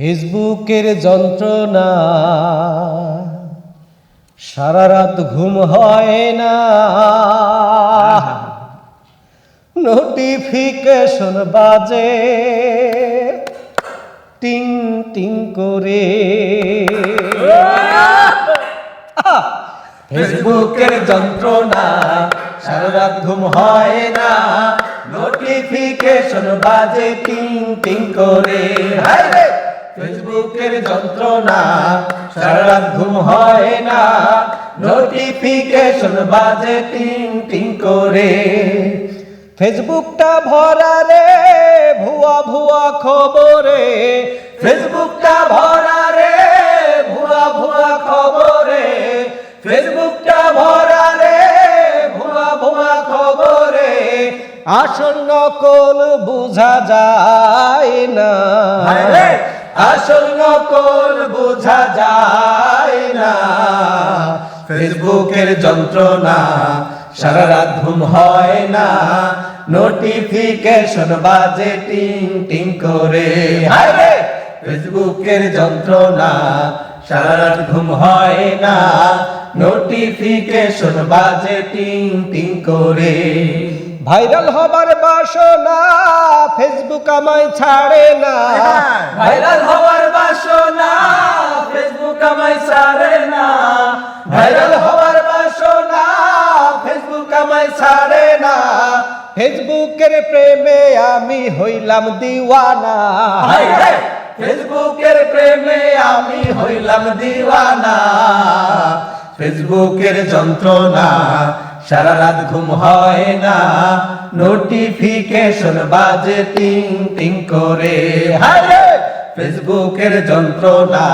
ফেসবুকের যন্ত্রণা। সারা রাত ঘুম হয় না। নোটিফিকেশন বাজে। টিং টিং করে। ফেসবুকের যন্ত্রণা। সারা রাত ঘুম হয় না। নোটিফিকেশন বাজে, টিং টিং করে। হায় রে! ফেসবুকের যন্ত্রণা সারা ঘুম হয় না। নোটিফিকেশন বাজে টিং টিং করে। ফেসবুকটা ভরা রে, ভুয়া ভুয়া খবরে। ফেসবুকটা ভরা রে, ভুয়া ভুয়া খবরে। ফেসবুকটা ভরা রে, ভুয়া ভুয়া খবরে। আসল নকল বোঝা যায় না। আসল নকল বোঝা যায় না। ফেসবুকের যন্ত্রণা সারা রাত ঘুম হয় না। নোটিফিকেশন বাজে, টিং টিং করে। হায় রে! ফেসবুকের যন্ত্রণা সারা রাত ঘুম হয় না। নোটিফিকেশন বাজে, টিং টিং করে। ভাইরাল হবার বাসনা ফেসবুক আমায় ছাড়ে না। ভাইরাল হওয়ার বাসনা ফেসবুক আমায় ছাড়ে না। ভাইরাল হওয়ার বাসনা ফেসবুক আমায় ছাড়ে না। ফেসবুকের প্রেমে আমি হইলাম দিওয়ানা। ফেসবুকের প্রেমে আমি হইলাম দিওয়ানা। ফেসবুকের যন্ত্রণা সারা রাত ঘুম হয় না। নোটিফিকেশন বাজে টিং টিং করে। হায় ফেসবুকের যন্ত্রণা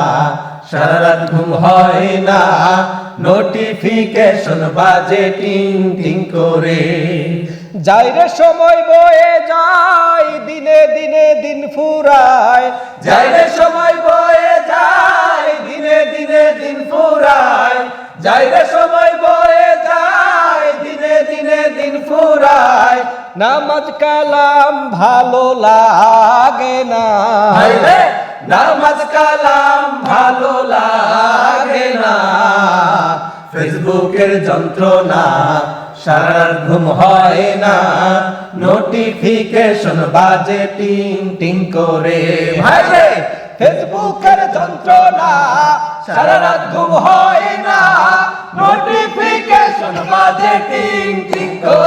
সারা রাত ঘুম হয় না। নোটিফিকেশন বাজে টিং টিং করে। যাইরে সময় বয়ে যায়, দিনে দিনে দিন ফুরায়। যাইরে সময় বয়ে যায়, দিনে দিনে দিন ফুরায়। যাইরে সময় বয়ে দিনে ফুরায় নামাজ কালাম ভালো লাগে না। নামাজ কালাম ভালো লাগে না। ফেসবুকের যন্ত্রণা সারা রাত ঘুম হয় না। নোটিফিকেশন বাজে টিং টিং করে। ভাই ফেসবুকের যন্ত্রণা সারা রাত ঘুম হয় না। নোটিফিকেশন বাজে টিং টিং করে